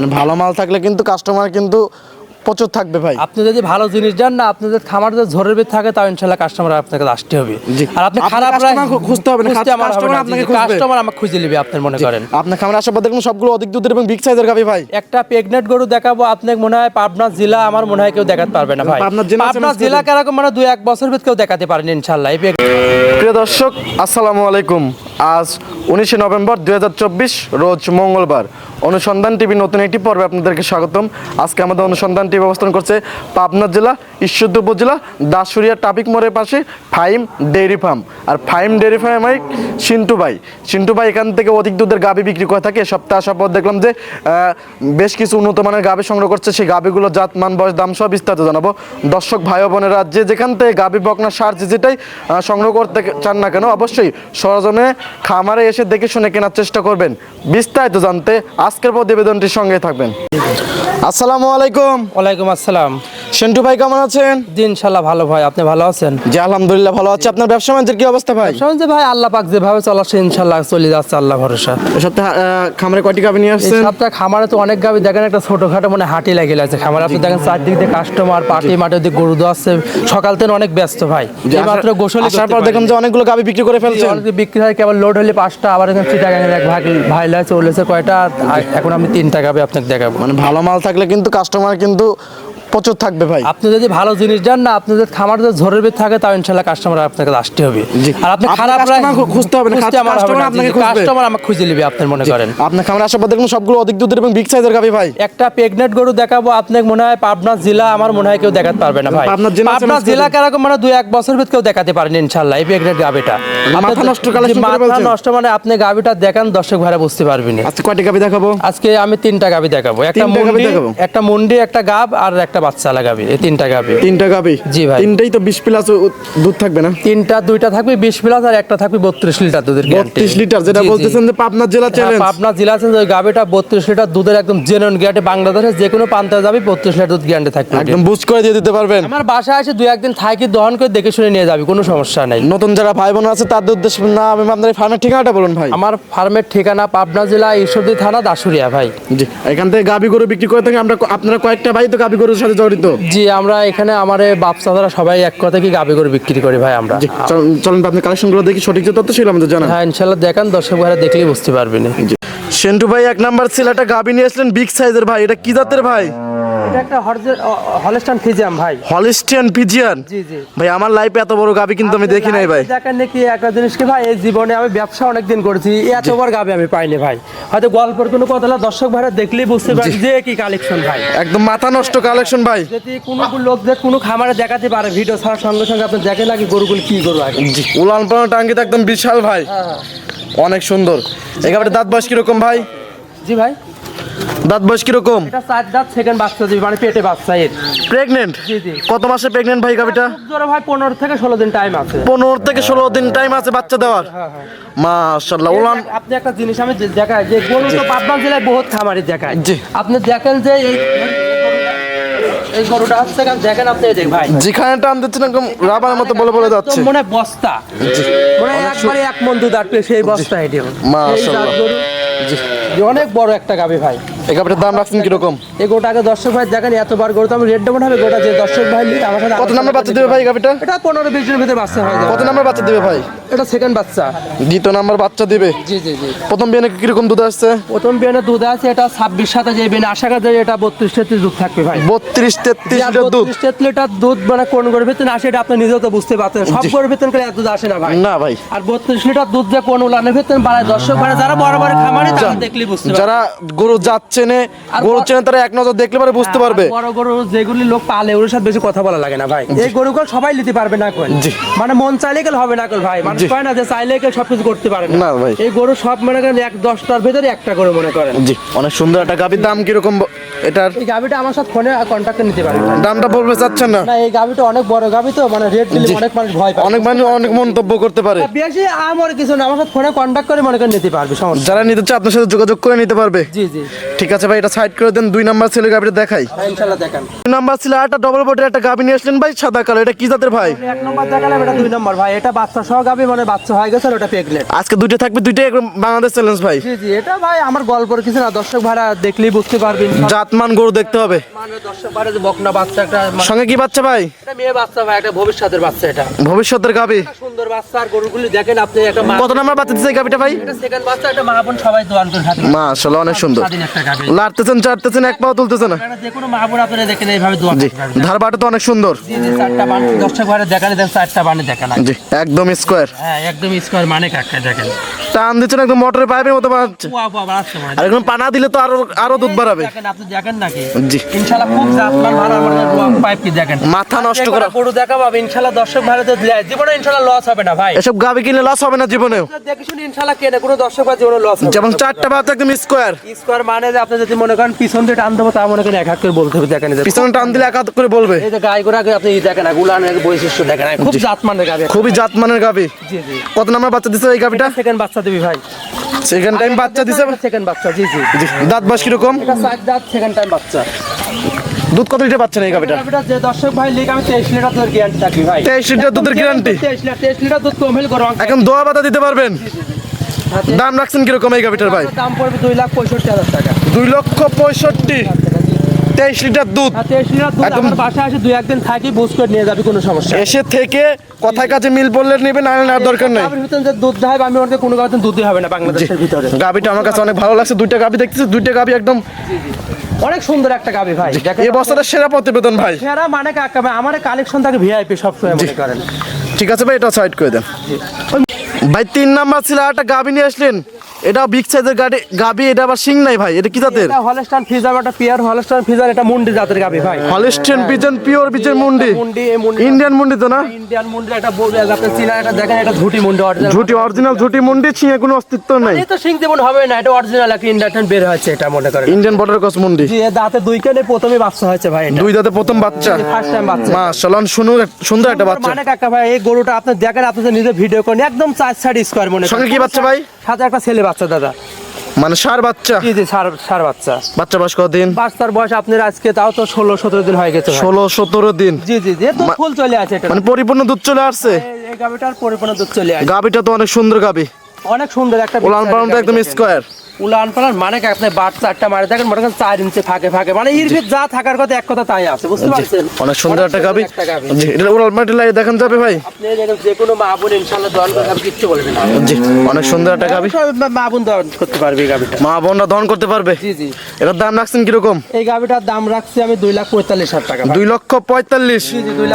মানে ভালো মাল থাকলে কিন্তু কাস্টমার কিন্তু প্রচুর থাকবে ভাই। আপনি যদি ভালো জিনিস দেন না আপনি যদি খামার যদি ঝড়ের ভিতর থাকে তাও ইনশাল্লাহ কাস্টমার আপনার কাছে আসতে হবে। আর আপনি খারাপ খুঁজতে হবে না, customer আপনাকে খুঁজবে। কাস্টমার আমাকে খুঁজে নেবে আপনার মনে করেন। আপনার খামারে আসার পর দেখুন সবগুলো অধিক দুধের এবং বিগ সাইজের গাবি ভাই। একটা প্রেগনেন্ট গরু দেখাবো আপনাকে মনে হয় পাবনা জেলা আমার মনে হয় কেউ দেখাতে পারবে না ভাই। পাবনা জেলা কেরকম মানে দুই এক বছর ভিতর কেউ দেখাতে পারেন ইনশাল্লাহ। এই প্রিয় দর্শক আসসালামু আলাইকুম। আজ উনিশে নভেম্বর দু হাজার চব্বিশ, রোজ মঙ্গলবার। অনুসন্ধান টিভি নতুন একটি পর্বে আপনাদেরকে স্বাগতম। আজকে আমাদের অনুসন্ধান টিভি অবস্থান করছে পাবনা জেলা, ঈশ্বরদী উপজেলা দাসুরিয়া ট্রাফিক মোড়ের পাশে ফাইম ডেইরি ফার্ম। আর ফাইম ডেইরি ফার্মে সিন্টু ভাই। সিন্টু ভাই, এখান থেকে অধিক দুধের গাবি বিক্রি করে থাকে। সপ্তাহে আসার পর দেখলাম যে বেশ কিছু উন্নত মানের গাবি সংগ্রহ করছে। সেই গাবিগুলো জাত, মান, বয়স, দাম সব বিস্তারিত জানাব। দর্শক, ভাই বোনেরা, যে যেখান থেকে গাবি বকনা সার যে যেটাই সংগ্রহ করতে চান না কেন, অবশ্যই সরজনে খামারে এসে দেখে শুনে কেনার চেষ্টা করবেন। বিস্তারিত জানতে আজকের প্রতিবেদনটির সঙ্গে থাকবেন। আসসালামু আলাইকুম। ওয়ালাইকুম আসসালাম। সেন্টু ভাই কেমন আছেন? জি ইনশাল্লাহ ভালো ভাই। আপনি ভালো আছেন? জি আলহামদুলিল্লাহ ভালো আছে। আপনার ব্যবসা বাণিজ্যের কি অবস্থা ভাই? যে ভাই আল্লাহ পাক যেভাবে চলাচ্ছে ইনশাল্লাহ চলে যাচ্ছে আল্লাহ ভরসা। এ সপ্তাহে খামারে কয়টি গাবি নিয়ে এই আসছেন? সপ্তাহে খামারে তো অনেক গাবি দেখেন একটা ছোটখাটো মানে হাঁটি লাগে লাগছে খামারে। আপনি দেখেন চারদিক দিয়ে কাস্টমার পাটি মাঠে দিয়ে গরু দোয়াচ্ছে। সকাল থেকে অনেক ব্যস্ত ভাই। এই মাত্র গোসল আসার পর দেখলাম যে অনেকগুলো গাবি বিক্রি করে ফেলছেন। বিক্রি হয় কেবল লোড হলে পাঁচটা আবার এখানে চিটাগাঙের এক ভাগ ভাই ওলেছে কয়টা। এখন আমি তিনটা গাবি আপনাকে দেখাবো। মানে ভালো মাল থাকলে কিন্তু কাস্টমার কিন্তু প্রচুর থাকবে ভাই। আপনি যদি ভালো জিনিস দেন না আপনি যদি খামার যদি ঝড়ের ভিতর থাকে তাও ইনশাল্লাহ কাস্টমার আপনার কাছে আসতে হবে। আর আপনি খারাপ খুঁজতে হবে না, না। আপনাকে। কাস্টমার আমাকে খুঁজে নেবে আপনার মনে করেন। আপনার খামারে আসার পর দেখুন সবগুলো অধিক দুধের এবং বিগ সাইজের গাবি ভাই? একটা প্রেগনেন্ট গরু দেখাবো আপনাকে মনে হয় পাবনা জেলা আমার মনে হয় কেউ দেখাতে পারবে না ভাই। পাবনা জেলা কেরকম মানে দুই এক বছর ভিতর কেউ দেখাতে পারেন ইনশাল্লাহ এই প্রেগনেন্ট গাবিটা মাথা নষ্ট করে মাথা নষ্ট মানে আপনি গাবিটা দেখান দর্শক ভাইরা বুঝতে পারবেন। আজকে কয়টি গাবি দেখাবো? আজকে আমি তিনটা গাবি দেখাবো। একটা মুন্ডি দেখাবো? একটা মুন্ডি একটা গাব আর একটা বাচ্চালা গাবি এই তিনটা গাবি। তিনটা গাবি? জি ভাই। তিনটাই তো বিশ প্লাস দুধ থাকবে না? তিনটা দুইটা থাকবে বিশ প্লাস আর একটা থাকবে বত্রিশ লিটার দুধের guarantee। বত্রিশ লিটার যেটা। বলতেছেন যে পাবনার জেলা চ্যালেঞ্জ পাবনা জেলা আছে ওই গাবিটা বত্রিশ লিটার দুধের একদম জেনুইন গ্যারান্টি বাংলাদেশের যে কোনো প্রান্তে যাবে বত্রিশ লিটার দুধ গ্যারান্টি থাকবে। একদম বুঝ করে দিয়ে দিতে পারবেন। আমার বাসায় এসে দুই একদিন থাকি দহন করে দেখে শুনে নিয়ে যাবি কোনো সমস্যা নাই। নতুন যারা ভাই বোন আছে তাদের উদ্দেশ্যে না আমি আপনাদের ফার্মের ঠিকানাটা বলুন ভাই। আমার ফার্মের ঠিকানা পাবনা জেলা ঈশ্বরদী থানা দাসুরিয়া ভাই। জি এখান থেকে গাবি গরু বিক্রি করে থাকি আমরা আপনারা কয়েকটা ভাই তো গাবি গরুর সাথে জড়িত? জি আমরা এখানে আমার বাপসাদারা সবাই এক কথা কি গাবে করে বিক্রি করি ভাই আমরা। চলুন- আপনি কালেকশনগুলো দেখি সঠিক যে তথ্য ছিল আমাদের জানা হ্যাঁ ইনশাল্লাহ দেখান দর্শক ভাইরা দেখলেই বুঝতে পারবেন। সেন্টু ভাই এক নাম্বার ছেলেটা একটা গাবি নিয়ে আসলেন বিগ সাইজের ভাই এটা কি জাতের ভাই? এটা একটা হলস্টান ফিজিয়াম ভাই। জি জি। ভাই আমার লাইফে এত বড় গাবি কিন্তু আমি দেখি নাই ভাই। দেখেন নাকি একটা জিনিস কি ভাই এই জীবনে আমি ব্যবসা অনেকদিন করেছি এত বড় গাবে আমি পাইনি ভাই। হয়তো গল্পের কোনো কথা দর্শক ভাইরা দেখলেই বুঝতে যে কি কালেকশন ভাই। একদম মাথা নষ্ট কালেকশন ভাই। যদি কোনো খামারে দেখাতে পারে ভিডিও ছাড়ার সঙ্গে সঙ্গে আপনি নাকি গরুগুলো কি গরু আগে। উলান পালান টাঙ্গি তো একদম বিশাল ভাই। অনেক সুন্দর। এই গাবিটা দাঁত বয়স কীরকম ভাই? জি ভাই। দাঁত বয়স কীরকম? এটা চার দাঁত সেকেন্ড বাচ্চা দিবি মানে পেটে বাচ্চা এর। প্রেগনেন্ট জি, জি। কত মাসে প্রেগনেন্ট ভাই গাবিটা জোরে ভাই পনেরো থেকে ষোলো দিন টাইম আছে। পনেরো থেকে ষোলো দিন টাইম আছে বাচ্চা দেওয়ার? মাশাল্লাহ উলান আপনি একটা জিনিস আমি যে- দেখাই যে গরু তো পাবনা জেলায় বহুত খামারি দেখায়। জি। আপনি দেখেন যে এই এই গরুটা হচ্ছে দেখেন আপনি ভাই। যেখানে টান দিচ্ছেন একদম রাবার মতো বলে বলে যাচ্ছে। মনে বস্তা। মনে একবারে এক মন দুধ আটকে সেই বস্তা মাশাআল্লাহ। অনেক বড় একটা গাবি ভাই। এই গাবিটার দাম রাখছেন কীরকম? এই গোটাকে দর্শক ভাই দেখেন এতবার গরু তো আমি রেড ডেমন হবে গোটা যে দর্শক ভাই আমার সাথে কত নাম্বার বাচ্চা দেবে ভাই গাবিটা এটা পনেরো বিশ দিনের ভিতরে বাচ্চা হয়ে কত নাম্বার বাচ্চা দেবে ভাই? এটা সেকেন্ড বাচ্চা। দ্বিতীয় নাম্বার বাচ্চা দিবে? জি জি জি। প্রথম বিয়ে কীরকম দুধ আসছে? প্রথম বিয়ানে দুধ আছে এটা ছাব্বিশ সাথে যে বিয়ানে আশা করা যায় এটা বত্রিশ তেত্রিশ দুধ থাকবে ভাই। বত্রিশ তেত্রিশ লিটার দুধ? তেত্রিশ লিটার দুধ মানে কোন গরুর ভিতরে আসে এটা আপনি নিজেও তো বুঝতে পারছেন। সব গরুর ভিতরে করে দুধ আসে না ভাই। না ভাই। আর বত্রিশ লিটার দুধ যে কোন উলানের ভিতরে বাড়ায় দর্শক বাড়ায় যারা বড় বড় খামারে তারা দেখলেই বুঝতে যারা গরু যাচ্ছে নে আর গরু চেনে তারা এক নজর দেখলে পরে বুঝতে পারবে। বড় গরু যেগুলি লোক পালে ওর সাথে বেশি কথা বলা লাগে না ভাই। এই গরুগুলো সবাই নিতে পারবে না জি। মানে মন চাইলে গেলে হবে না কল ভাই। মানুষ জি। কয় না যে চাইলে গেলে সবকিছু করতে পারে না। ভাই। এই গরু সব মনে করেন এক দশটার ভিতরে একটা করে মনে করেন। জি। অনেক সুন্দর একটা গাবির দাম কীরকম এটার? এই গাভিটা আমার সাথে ফোনে কন্ট্যাক্টে নিতে পারবে দামটা বলবে চাচ্ছেন না? না এই গাভিটা অনেক বড় গাভি তো মানে রেট দিলে অনেক মানুষ ভয় পায়। অনেক মানুষ অনেক মন্তব্য করতে পারে। বেশি আমার কিছু না আমার সাথে ফোনে কন্ট্যাক্ট করে মনে করে নিতে পারবে সমস্যা যারা নিতে চায় আপনার সাথে যোগাযোগ করে নিতে পারবে। জি জি। ঠিক আছে ভাই এটা সাইড করে দেন দুই নাম্বার ছেলে গাবিটা দেখাই। ভাই ইনশাল্লাহ দেখেন। দুই নাম্বার ছিল একটা ডবল বডির একটা গাবি নিয়ে আসলেন ভাই সাদা কালো এটা কি জাতের ভাই? এক নম্বর দেখালাম এটা দুই নম্বর ভাই এটা বাচ্চা সহ গাবি মানে বাচ্চা হয়ে গেছে আর ওটা প্রেগনেন্ট আজকে দুইটা থাকবে দুইটাই একদম বাংলাদেশ চ্যালেঞ্জ ভাই। জি জি এটা ভাই আমার গল্পের কিছু না দর্শক ভাড়া দেখলেই বুঝতে পারবেন জাতমান গরু দেখতে হবে। মানে দর্শক ভাড়া যে বকনা বাচ্চা একটা মানে- সঙ্গে কি বাচ্চা ভাই? এটা মেয়ে বাচ্চা ভাই একটা ভবিষ্যতের বাচ্চা এটা। ভবিষ্যতের গাবি। সুন্দর বাচ্চা আর গরুগুলি দেখেন আপনি একটা কত নাম্বার বাচ্চা এই গাবিটা ভাই? এটা সেকেন্ড বাচ্চা একটা মা বোন সবাই দোয়ান করে খাতে মাশাআল্লাহ অনেক সুন্দর। লাড়তেছেন চাড়তেছেন এক পাও তুলতেছে না। যে কোনো মা আপনারা দেখেন এইভাবে দোয়ান ধারবাটা তো অনেক সুন্দর। চারটা বান দেখালে চারটা বানে জি একদম স্কোয়ার হ্যাঁ একদম স্কোয়ার মানে কাকা দেখেন। টান দিচ্ছেন একদম মোটরের পাইপের মতো বানাচ্ছে। আর একদম পানা দিলে তো আরও আরও দুধ বাড়াবে। দেখেন আপনি দেখেন নাকি? জি। ইনশাআল্লাহ খুব জাতমান ভালো আমাদের পাইপ কি দেখেন। মাথা নষ্ট করা। গরু দেখা পাবে ইনশাআল্লাহ দর্শক তো জীবনে ইনশাআল্লাহ লস হবে না ভাই। এসব গাবি কিনলে লস হবে না জীবনেও। দেখে শুনে ইনশাআল্লাহ কেনে কোনো দর্শক ভাই জীবনে লস হবে যেমন চারটা বাচ্চা একদম স্কোয়ার স্কোয়ার মানে আপনি যদি মনে করেন পিছন দিয়ে টান দেবো তা মনে করেন এক হাত করে বলতে হবে দেখেন পিছনে টান দিলে এক হাত করে বলবে। এই যে গাই গোড়া আপনি দেখেন না গুলানের বৈশিষ্ট্য দেখেন খুব জাতমানের গাবি। খুবই জাতমানের গাবি। জি জি। কত নাম্বার বাচ্চা দিছে এই গাবিটা? সেকেন্ড বাচ্চা দিবি ভাই। সেকেন্ড টাইম বাচ্চা দিছে? সেকেন্ড বাচ্চা জি জি। দাঁত বাস কীরকম? এটা সাত দাঁত সেকেন্ড টাইম বাচ্চা। দুধ কত লিটার পাচ্ছেন এই গাবিটা? গাবিটা যে দর্শক ভাই লিখ আমি তেইশ লিটার দুধের গ্যারান্টি থাকবি ভাই। তেইশ লিটার দুধের গ্যারান্টি তেইশ লিটার তেইশ লিটার দুধ কম হলে গরম এখন দোয়া বাতা দিতে পারবেন? দাম রাখছেন কীরকম এই গাবিটার ভাই? দাম পড়বে দুই লাখ পঁয়ষট্টি হাজার টাকা। দুই লক্ষ পঁয়ষট্টি। তেইশ লিটার দুধ। আর তেইশ লিটার একদম- বাসায় আসে দুই একদিন থাকি বুঝ করে নিয়ে যাবি কোনো সমস্যা এসে থেকে কথায় কাছে মিল বললে নেবেন না নেওয়ার দরকার নাই। দুধ দেয় আমি ওনাকে কোনো গাভিতে দুধই হবে না বাংলাদেশের ভিতরে। গাবিটা আমার কাছে অনেক ভালো লাগছে দুইটা গাবি দেখতেছি দুইটা গাবি একদম অনেক সুন্দর একটা গাভী ভাই এই বছরের সেরা প্রতিবেদন ভাই। সেরা মানে কাকা ভাই আমার কালেকশন থাকে ভিআইপি সবসময় মনে করেন। ঠিক আছে ভাই এটা সাইড করে দেন। ভাই তিন নাম্বার ছিল একটা গাবি নিয়ে আসলেন। এটা বিগ সাইজের গাড়ি গাবি এটা আবার সিং নাই ভাই এটা কি জাতের? এটা হলস্টান ফিজার একটা পিয়ার হলস্টান ফিজার এটা মুন্ডি জাতের গাভী ভাই। হলিস্টেন পিজন পিওর পিজন মুন্ডি? মুন্ডি ইন্ডিয়ান মুন্ডি তো না? ইন্ডিয়ান মুন্ডি একটা বলবে আপনি চীনা এটা দেখেন এটা ঝুটি মুন্ডি অরিজিনাল ঝুটি অরিজিনাল ঝুটি মুন্ডি ছিঁড়ে কোনো অস্তিত্ব নাই। তো সিং যেমন হবে না এটা অরিজিনাল একটা ইন্ডিয়ান বের হয়েছে এটা মনে করেন। ইন্ডিয়ান বর্ডার ক্রস মুন্ডি। জি দাঁতে দুই কেনে প্রথমে বাচ্চা হয়েছে ভাই এটা। দুই দাঁতে প্রথম বাচ্চা। ফার্স্ট টাইম বাচ্চা। মাশাআল্লাহ সুন্দর সুন্দর একটা বাচ্চা। মানে কাকা ভাই এই গরুটা আপনি দেখেন আপনি নিজে ভিডিও করেন একদম চার সাইড স্কোয়ার মনে করেন। সঙ্গে কি বাচ্চা ভাই? সাথে একটা ছেলে বাচ্চা দাদা। মানে সার বাচ্চা? জি জি সার সার বাচ্চা। বাচ্চা বয়স কতদিন বাচ্চার বয়স আপনার আজকে তাও তো ষোলো সতেরো দিন হয়ে গেছে। ষোলো সতেরো দিন? জি জি জি তো ফুল চলে আছে এটা। মানে পরিপূর্ণ দুধ চলে আসছে? এই- এই গাবিটার পরিপূর্ণ দুধ চলে আসছে গাবিটা তো অনেক সুন্দর গাবি অনেক সুন্দর একটা ওলান পালনটা একদম স্কোয়ার উলান পালান মানে কি? আপনি বাট চারটা মারে দেখেন মনে করেন চার ইঞ্চি ফাঁকে ফাঁকে। মানে ভিতর যা থাকার কথা এক কথা তাই আছে বুঝতে পারছেন? অনেক সুন্দর একটা গাবি। এটা ওরাল মাটি লাগিয়ে দেখান যাবে ভাই। আপনি যে কোনো মা বোন ইনশাল্লাহ দহন করে আমি কিচ্ছু বলবেন জি অনেক সুন্দর একটা গাবি। মা বোন দহন করতে পারবে গাবিটা। মা বোনরা দহন করতে পারবে। জি জি। এটার দাম রাখছেন কীরকম? এই গাবিটার দাম রাখছি আমি দুই লাখ পঁয়তাল্লিশ হাজার টাকা দুই লক্ষ পঁয়তাল্লিশ।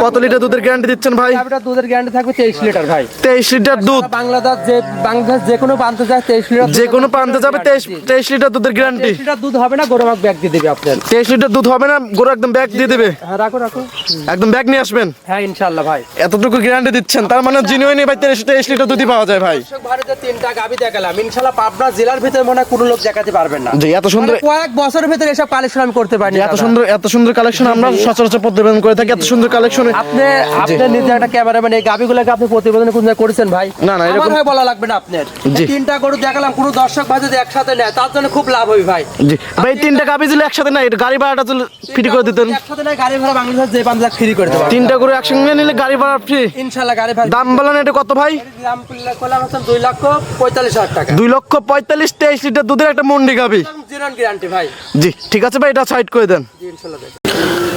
কত লিটার দুধের গ্যারান্টি দিচ্ছেন ভাই? গাবিটার দুধের গ্যারান্টি থাকবে তেইশ লিটার ভাই। তেইশ লিটার দুধ। বাংলাদেশ যে বাংলাদেশ যে কোনো প্রান্তে যায় তেইশ লিটার যে কোনো প্রান্তে যাবে তেইশ তেইশ লিটার দুধের গ্যারান্টি তেইশ লিটার দুধ হবে না গরু আমাকে ব্যাগ দিয়ে দেবে আপনার। তেইশ লিটার দুধ হবে না গরু একদম ব্যাগ দিয়ে দেবে। হ্যাঁ রাখো রাখো। একদম ব্যাগ নিয়ে আসবেন। হ্যাঁ ইনশাল্লাহ ভাই। এতটুকু গ্যারান্টি দিচ্ছেন তার মানে জিনুইনি ভাই তেইশ তেইশ লিটার দুধই পাওয়া যায় ভাই। ভারতে তিনটা গাবি দেখালাম। ইনশাল্লাহ পাবনা জেলার ভিতরে মনে কোনো লোক দেখাতে পারবেন না। জি এত সুন্দর মানে কয়েক বছরের ভিতরে এসব কালেকশন আমি করতে এত সুন্দর এত সুন্দর কালেকশন আমরা সচরাচর প্রতিবেদন করে থাকি এত সুন্দর কালেকশনে আপনি আপনি নিজে একটা ক্যামেরাম্যান এই গাবিগুলোকে আপনি প্রতিবেদনে করেছেন ভাই? না, না, এরকম- বলা লাগবে না আপনার। তিনটা গরু দেখালাম কোনো দর্শক ভাই যদি একসাথে নেয় তার জন্য খুব লাভ হবে ভাই। জি ভাই তিনটা গাবি দিলে একসাথে না এটা গাড়ি ভাড়াটা ফ্রি করে দিতেন। একসাথে নেয় গাড়ি ভাড়া বাংলাদেশ যে পাঁচ লাখ ফ্রি করে দেবো। তিনটা করে একসঙ্গে নিলে গাড়ি ভাড়া ফ্রি ইনশাল্লাহ গাড়ি ভাড়া দাম বলেন এটা কত ভাই? দাম করলাম হচ্ছে দুই লক্ষ পঁয়তাল্লিশ হাজার টাকা। দুই লক্ষ পঁয়তাল্লিশ তেইশ লিটার দুধের একটা মন্ডি গাবি জিরন গ্যারান্টি ভাই। জি ঠিক আছে ভাই এটা সাইড করে দেন। জি ইনশাল্লাহ।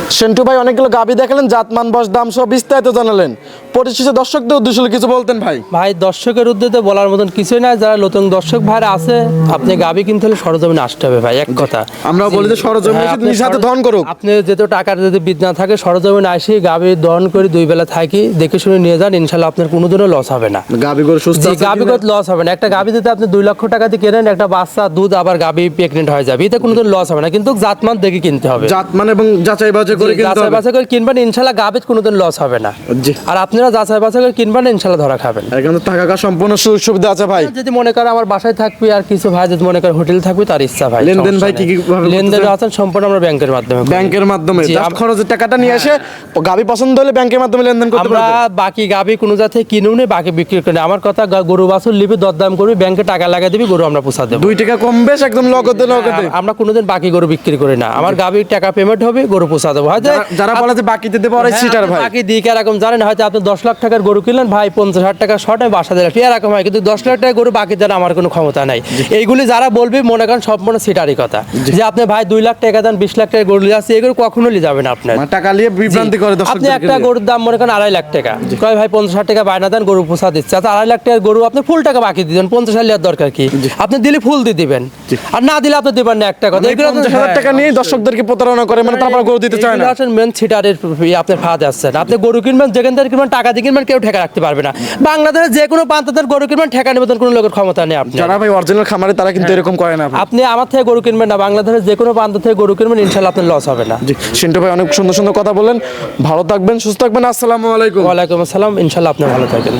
সেন্টু ভাই অনেকগুলো গাবি দেখালেন জাতমান বস দাম সব বিস্তারিত জানালেন। পরিশেষে দর্শকদের উদ্দেশ্য কিছু বলতেন ভাই। ভাই দর্শকের উদ্দেশ্যে বলার মতন কিছুই নাই যারা নতুন দর্শক ভাইরা আছে আপনি গাবি কিনতে হলে সরজমিনে আসতে হবে ভাই এক কথা। আমরা বলি যে সরজমিনে হ্যাঁ, সর- ধন করুক। আপনি যেহেতু টাকার যদি বিদ না থাকে সরজমিনে আসি গাবি দহন করে দুই বেলা থাকি দেখে শুনে নিয়ে যান ইনশাল্লাহ আপনার কোনোদিনও লস হবে না। গাবি গরু সুস্থ গাবি কিনা? কত লস হবে না। একটা গাবি যদি আপনি দুই লক্ষ টাকা দিয়ে কেনেন একটা বাচ্চা দুধ আবার গাবি প্রেগনেন্ট হয়ে যাবে এতে কোনোদিন লস হবে না। কিন্তু জাতমান দেখে কিনতে হবে। জাত মানে এবং যাচাই বাজে করে কিনতে হবে। বাছাই করে কিনবেন ইনশাল্লাহ গাবিত কোনোদিন লস হবে না। জি। আর আপনারা যাচাই বাছাই করে কিনবেন ইনশাল্লাহ ধরা খাবেন। এখানে তো থাকা সম্পূর্ণ সুযোগ সুবিধা আছে ভাই। যদি মনে করে আমার বাসায় থাকবে আর কিছু ভাই যদি মনে করে হোটেল থাকবে তার ইচ্ছা ভাই লেনদেন ভাই কি কি ভাবে লেনদেন আছেন সম্পূর্ণ আমরা ব্যাংকের মাধ্যমে ব্যাংকের মাধ্যমে। জাস্ট খরচের টাকাটা নিয়ে এসে গাবি পছন্দ হলে ব্যাংকের মাধ্যমে লেনদেন করতে আমরা বাকি গাবি কোনো জাতে কিনুও নেই বাকি বিক্রি করে। আমার কথা গরু বাছুর লিবি দরদাম করবি ব্যাংকে টাকা লাগাই দিবি গরু আমরা পোষা দেবো। দুই টাকা কম বেশ একদম নগদে নগদে। আ- আমরা কোনোদিন বাকি গরু বিক্রি করি না। আমার গাবির টাকা পেমেন্ট হবে গরু পোষা দেবো। হয়তো যারা- বলে যে বাকিতে দেবো ওরাই হ্যাঁ, সিটার ভাই। বাকি দিকে এরকম জানেন হয়তো আপনি দশ লাখ টাকার গরু কিনলেন ভাই পঞ্চাশ হাজার টাকা শর্ট বাসা দিলাম। এরকম হয় কিন্তু দশ লাখ টাকার গরু বাকি দেন আমার কোনো ক্ষমতা নাই। এইগুলি যারা বলবে মনে করেন সম্পূর্ণ সিটারই কথা। যে আপনি ভাই দুই লাখ টাকা দেন বিশ লাখ টাকা গরু যাচ্ছে এগুলো কখনো যাবেন আপনার। মানে টাকা নিয়ে বিভ্রান্তি করে আপনি একটা গরুর দাম মনে করেন আড়াই লাখ টাকা। কয় ভাই পঞ্চাশ হাজার টাকা বায়না দেন গরু পোষা দিচ্ছে। আচ্ছা আড়াই লাখ টাকার গরু আপনি ফুল টাকা বাকি দিবেন পঞ্চাশ হাজার দরকার কি? আপনি দিলে ফুল দিয়ে দিবেন। আর না দিলে আপনি দিবেন না একটা কথা। এগুলো তো- হাজার হ্যাঁ। টাকা নিয়ে দর্শকদেরকে প্রতারণা করে মানে তারপর গরু দিতে চায় না। মেন ছিটারের আপনার ফাঁদ আসছেন। আপনি গরু কিনবেন যেখান থেকে কিনবেন টাকা দিয়ে কিনবেন কেউ ঠেকা রাখতে পারবে না। বাংলাদেশের যে কোনো প্রান্তের গরু কিনবেন ঠেকা নিবেদন কোনো লোকের ক্ষমতা নেই আপনি যারা ভাই অরিজিনাল খামারে তারা কিন্তু এরকম করে না। আপনি আমার থেকে গরু কিনবেন না বাংলাদেশের যে কোনো প্রান্ত থেকে গরু কিনবেন ইনশাল্লাহ আপনার লস হবে না। সিন্টু ভাই অনেক সুন্দর সুন্দর কথা বললেন। ভালো থাকবেন সুস্থ থাকবেন আসসালামু আলাইকুম। ওয়ালাইকুম আসসালাম ইনশাল্লাহ আপনি ভালো থাকেন।